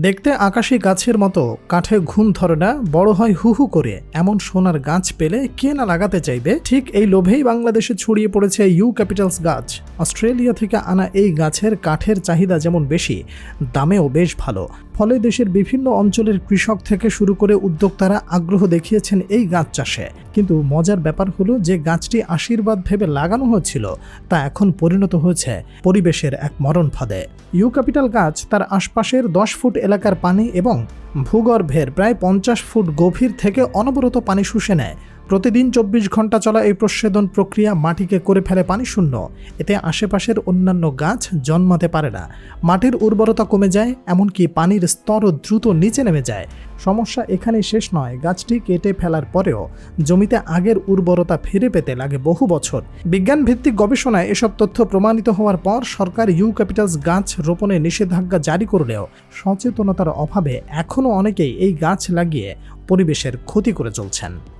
দেখতে আকাশি গাছের মতো, কাঠে ঘুম ধরে না, বড় হয় হু হু করে। এমন সোনার গাছ পেলে কে না লাগাতে চাইবে? ঠিক এই লোভেই বাংলাদেশে ছড়িয়ে পড়েছে ইউ ক্যাপিটালস গাছ। অস্ট্রেলিয়া থেকে আনা এই গাছের কাঠের চাহিদা যেমন বেশি, দামেও বেশ ভালো। ফলে দেশের বিভিন্ন অঞ্চলের কৃষক থেকে শুরু করে উদ্যোক্তারা আগ্রহ দেখিয়েছেন এই গাছ চাষে। কিন্তু মজার ব্যাপার হলো যে গাছটি আশীর্বাদ ভেবে লাগানো হয়েছিল তা এখন পরিণত হয়েছে পরিবেশের এক মরণ ফাঁদে। ইউ ক্যাপিটাল গাছ তার আশপাশের দশ ফুট এলাকার পানি এবং ভূগর্ভের প্রায় পঞ্চাশ ফুট গভীর থেকে অনবরত পানি শুষে নেয়। প্রতিদিন চব্বিশ ঘণ্টা চলা এই প্রচ্ছেদন প্রক্রিয়া মাটিকে করে ফেলে পানি শূন্য। এতে আশেপাশের অন্যান্য গাছ জন্মাতে পারে না। মাটির উর্বরতা কমে যায়, এমনকি পানির স্তরও দ্রুত নিচে নেমে যায়। সমস্যা এখানেই শেষ নয়, গাছটি কেটে ফেলার পরেও জমিতে আগের উর্বরতা ফিরে পেতে লাগে বহু বছর। বিজ্ঞান ভিত্তিক গবেষণায় এসব তথ্য প্রমাণিত হওয়ার পর সরকার ইউ ক্যাপিটালস গাছ রোপণে নিষেধাজ্ঞা জারি করলেও সচেতনতার অভাবে এখনও অনেকেই এই গাছ লাগিয়ে পরিবেশের ক্ষতি করে চলছেন।